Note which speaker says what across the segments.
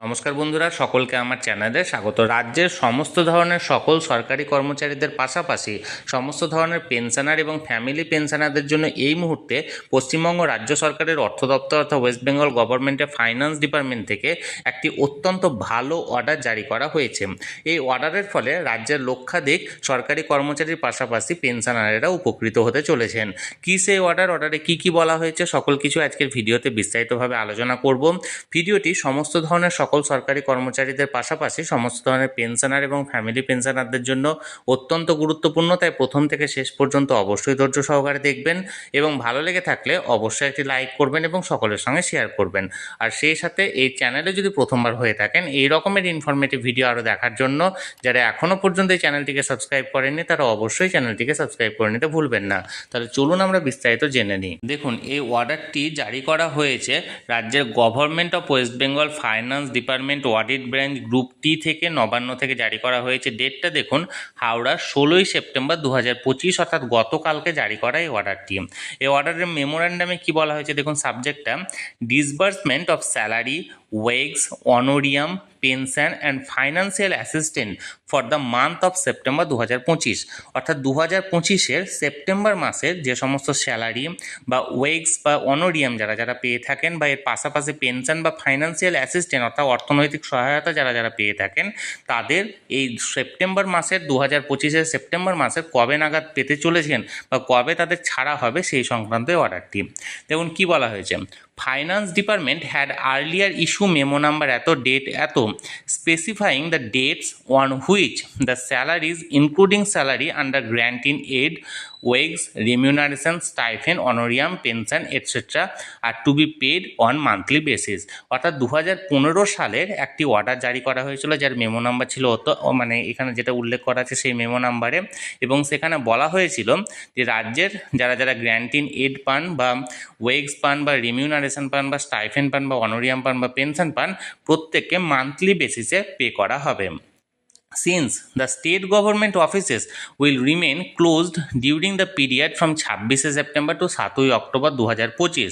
Speaker 1: নমস্কার বন্ধুরা, সকলকে আমার চ্যানেলে স্বাগত। রাজ্যের সমস্ত ধরনের সকল সরকারি কর্মচারীদের পাশাপাশি সমস্ত ধরনের পেনশনার এবং ফ্যামিলি পেনশনারদের জন্য এই মুহূর্তে পশ্চিমবঙ্গ রাজ্য সরকারের অর্থ দপ্তর অর্থাৎ ওয়েস্ট বেঙ্গল গভর্নমেন্টের ফাইন্যান্স ডিপার্টমেন্ট থেকে একটি অত্যন্ত ভালো অর্ডার জারি করা হয়েছে। এই অর্ডারের ফলে রাজ্যের লক্ষাধিক সরকারি কর্মচারীর পাশাপাশি পেনশনারেরা উপকৃত হতে চলেছেন। কী সেই অর্ডার অর্ডারে কী কী বলা হয়েছে? সকল কিছু আজকের ভিডিওতে বিস্তারিতভাবে আলোচনা করব। ভিডিওটি সমস্ত ধরনের সকল সরকারি কর্মচারীদের পাশাপাশি সমস্ত ধরনের পেনশনার এবং ফ্যামিলি পেনশনারদের জন্য অত্যন্ত গুরুত্বপূর্ণ। তাই প্রথম থেকে শেষ পর্যন্ত অবশ্যই ধৈর্য সহকারে দেখবেন এবং ভালো লেগে থাকলে অবশ্যই একটি লাইক করবেন এবং সকলের সঙ্গে শেয়ার করবেন। আর সেই সাথে এই চ্যানেলে যদি প্রথমবার হয়ে থাকেন, এই রকমের ইনফরমেটিভ ভিডিও আরও দেখার জন্য যারা এখনও পর্যন্ত এই চ্যানেলটিকে সাবস্ক্রাইব করেননি, তারা অবশ্যই চ্যানেলটিকে সাবস্ক্রাইব করে নিতে ভুলবেন না। তাহলে চলুন আমরা বিস্তারিত জেনে নিই। দেখুন, এই অর্ডারটি জারি করা হয়েছে রাজ্যের government of West Bengal finance department audit branch group T থেকে নবান্ন থেকে জারি করা হয়েছে। ডেটটা দেখুন, হাওড়া ষোলোই সেপ্টেম্বর দু হাজার পঁচিশ, অর্থাৎ গতকালকে জারি করা এই অর্ডারটি। এই অর্ডারের মেমোরান্ডামে কি বলা হয়েছে? দেখুন, সাবজেক্টটা disbursement of salary wages honorarium pension and financial assistant for the month of September দু হাজার পঁচিশ। অর্থাৎ দু হাজার পঁচিশের সেপ্টেম্বর মাসের যে সমস্ত স্যালারি বা ওয়েগস বা অনোরিয়াম যারা যারা পেয়ে থাকেন বা এর পাশাপাশি পেনশন বা ফাইন্যান্সিয়াল অ্যাসিস্ট্যান্ট অর্থাৎ অর্থনৈতিক সহায়তা যারা যারা পেয়ে থাকেন, তাদের এই সেপ্টেম্বর মাসের দু হাজার পঁচিশের সেপ্টেম্বর মাসের কবে নাগাদ পেতে চলেছেন বা কবে তাদের ছাড়া হবে সেই সংক্রান্ত অর্ডারটি। দেখুন কি বলা হয়েছে finance department had earlier issue memo number এত ডেট এত specifying the dates on which the salaries including salary under grant in aid wages remuneration stipend honorarium pension etcetera are to be paid on monthly basis অর্থাৎ দু হাজার পনেরো সালের একটি order জারি করা হয়েছিল, যার মেমো নাম্বার ছিল অত মানে এখানে যেটা উল্লেখ করা আছে সেই মেমো নাম্বারে এবং সেখানে বলা হয়েছিল যে রাজ্যের যারা যারা গ্র্যান্টিন এড পান বা ওয়েগস পান বা রিমিউনারেশন পান বা স্টাইফেন পান বা অনোরিয়াম পান বা পেনশন পান, প্রত্যেককে মান্থলি বেসিসে পে করা হবে। Since the state government offices will remain closed during the period from ছাব্বিশে সেপ্টেম্বর টু সাতই অক্টোবর দু হাজার পঁচিশ,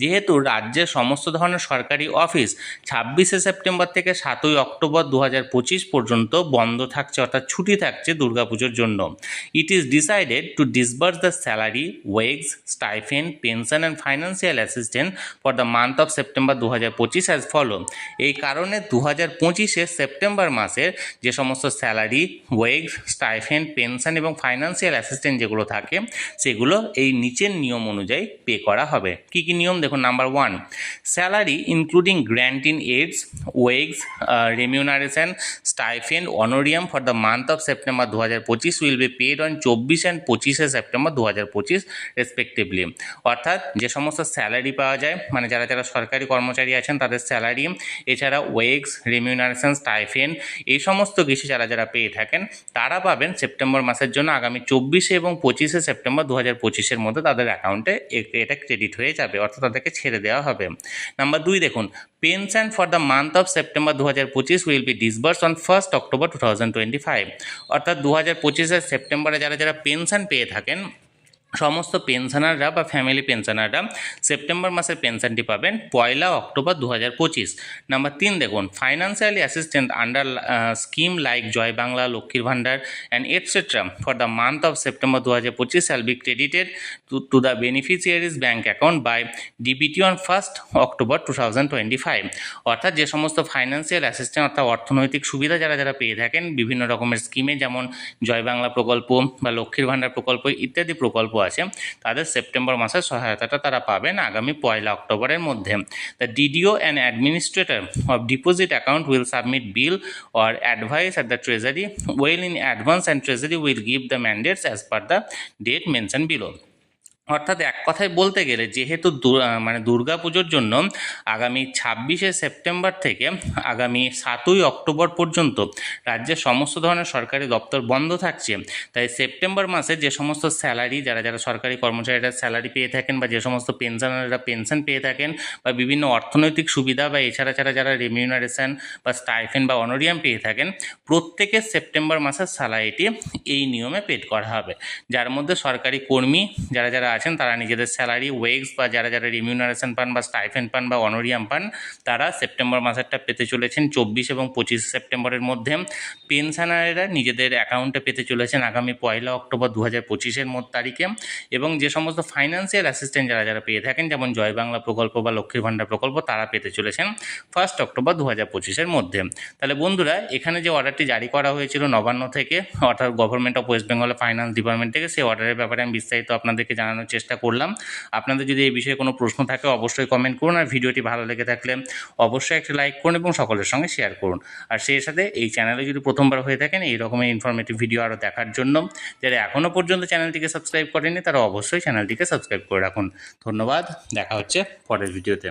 Speaker 1: যেহেতু রাজ্যের সমস্ত ধরনের সরকারি অফিস ছাব্বিশে সেপ্টেম্বর থেকে সাতই অক্টোবর দু হাজার পঁচিশ পর্যন্ত বন্ধ থাকছে, অর্থাৎ ছুটি থাকছে দুর্গাপুজোর জন্য। It is decided to disburse the salary wages stipend pension and financial assistant for the month of September দু হাজার পঁচিশ অ্যাজ ফলো এই কারণে দু হাজার পঁচিশে সেপ্টেম্বর মাসের যে সমস্ত স্যালারি ওয়েগস স্টাইফেন পেনশন এবং ফাইন্যান্সিয়াল অ্যাসিস্ট্যান্ট যেগুলো থাকে, সেগুলো এই নিচের নিয়ম অনুযায়ী পে করা হবে। কী কী নিয়ম? দেখুন number one salary including grant in aids wages remuneration stipend honorarium for the month of September দু হাজার পঁচিশ উইল বি পেড অন চব্বিশ অ্যান্ড পঁচিশে সেপ্টেম্বর দু হাজার পঁচিশ রেসপেক্টিভলি অর্থাৎ যে সমস্ত স্যালারি পাওয়া যায় মানে যারা যারা সরকারি কর্মচারী আছেন, তাদের স্যালারি এছাড়া ওয়েগস রেমিউনারেশন স্টাইফেন এই সমস্ত কিছু যারা যারা পেয়ে থাকেন, তারা পাবেন সেপ্টেম্বর মাসের জন্য আগামী চব্বিশে এবং পঁচিশে সেপ্টেম্বর দু হাজার পঁচিশের মধ্যে তাদের অ্যাকাউন্টে এটা ক্রেডিট হয়ে যাবে, অর্থাৎ তাদেরকে ছেড়ে দেওয়া হবে। নাম্বার দুই দেখুন pension for the month of September দু হাজার পঁচিশ will be disburse on first October two thousand twenty five অর্থাৎ দু হাজার পঁচিশের সেপ্টেম্বরে যারা যারা পেনশন পেয়ে থাকেন সমস্ত পেনশনাররা বা ফ্যামিলি পেনশনাররা সেপ্টেম্বর মাসের পেনশনটি পাবেন পয়লা অক্টোবর দু হাজার পঁচিশ। নাম্বার তিন দেখুন financially assistant under scheme like Joy Bangla, Lakshmir Bhandar and etcetera for the month of September দু হাজার পঁচিশ shall be credited to to the beneficiaries bank account by DBT on first October two thousand twenty five অর্থাৎ যে সমস্ত financial assistant অর্থাৎ অর্থনৈতিক সুবিধা যারা যারা পেয়ে থাকেন, বিভিন্ন রকমের স্কিমে যেমন জয় বাংলা প্রকল্প বা লক্ষ্মীর ভাণ্ডার প্রকল্প ইত্যাদি প্রকল্প আছে, তাদের সেপ্টেম্বর মাসের সহায়তাটা তারা পাবেন আগামী পয়লা অক্টোবরের মধ্যে। The DDO and administrator of deposit account will submit bill or advice at the treasury well in advance and treasury will give the mandates as per the date mention below অর্থাৎ এক কথায় বলতে গেলে যেহেতু মানে দুর্গাপুজোর জন্য আগামী ছাব্বিশে সেপ্টেম্বর থেকে আগামী সাতই অক্টোবর পর্যন্ত রাজ্যের সমস্ত ধরনের সরকারি দপ্তর বন্ধ থাকছে। তাই সেপ্টেম্বর মাসে যে সমস্ত স্যালারি, যারা যারা সরকারি কর্মচারীরা স্যালারি পেয়ে থাকেন বা যে সমস্ত পেনশনাররা পেনশন পেয়ে থাকেন বা বিভিন্ন অর্থনৈতিক সুবিধা বা এছাড়া ছাড়া যারা রেমিউনারেশন বা স্টাইফেন বা অনোরিয়াম পেয়ে থাকেন প্রত্যেকের সেপ্টেম্বর মাসের স্যালারিটি এই নিয়মে পেড করা হবে। যার মধ্যে সরকারি কর্মী, যারা যারা আছেন, তারা নিজেদের স্যালারি ওয়েগস বা যারা যারা রিমিউনারেশন পান বা স্টাইফেন পান বা অনোরিয়াম পান, তারা সেপ্টেম্বর মাসেরটা পেতে চলেছেন চব্বিশ এবং পঁচিশ সেপ্টেম্বরের মধ্যে। পেনশনারেরা নিজেদের অ্যাকাউন্টে পেতে চলেছেন আগামী পয়লা অক্টোবর দু হাজার পঁচিশের মধ্যে তারিখে এবং যে সমস্ত ফাইন্যান্সিয়াল অ্যাসিস্ট্যান্ট যারা যারা পেয়ে থাকেন, যেমন জয় বাংলা প্রকল্প বা লক্ষ্মীর ভাণ্ডার প্রকল্প, তারা পেতে চলেছেন ফার্স্ট অক্টোবর দু হাজার পঁচিশের মধ্যে। তাহলে বন্ধুরা, এখানে যে অর্ডারটি জারি করা হয়েছিল নবান্ন থেকে, অর্থাৎ government of West Bengal finance department থেকে, সেই অর্ডারের ব্যাপারে আমি বিস্তারিত আপনাদেরকে জানানোর চেষ্টা করলাম। আপনাদের যদি এই বিষয়ে কোনো প্রশ্ন থাকে অবশ্যই কমেন্ট করুন আর ভিডিওটি ভালো লেগে থাকলে অবশ্যই একটি লাইক করুন এবং সকলের সঙ্গে শেয়ার করুন। আর সেই সাথে এই চ্যানেলে যদি প্রথমবার হয়ে থাকেন এই রকমের ইনফরমেটিভ ভিডিও আরও দেখার জন্য, যারা এখনও পর্যন্ত চ্যানেলটিকে সাবস্ক্রাইব করেনি তারা অবশ্যই চ্যানেলটিকে সাবস্ক্রাইব করে রাখুন। ধন্যবাদ, দেখা হচ্ছে পরের ভিডিওতে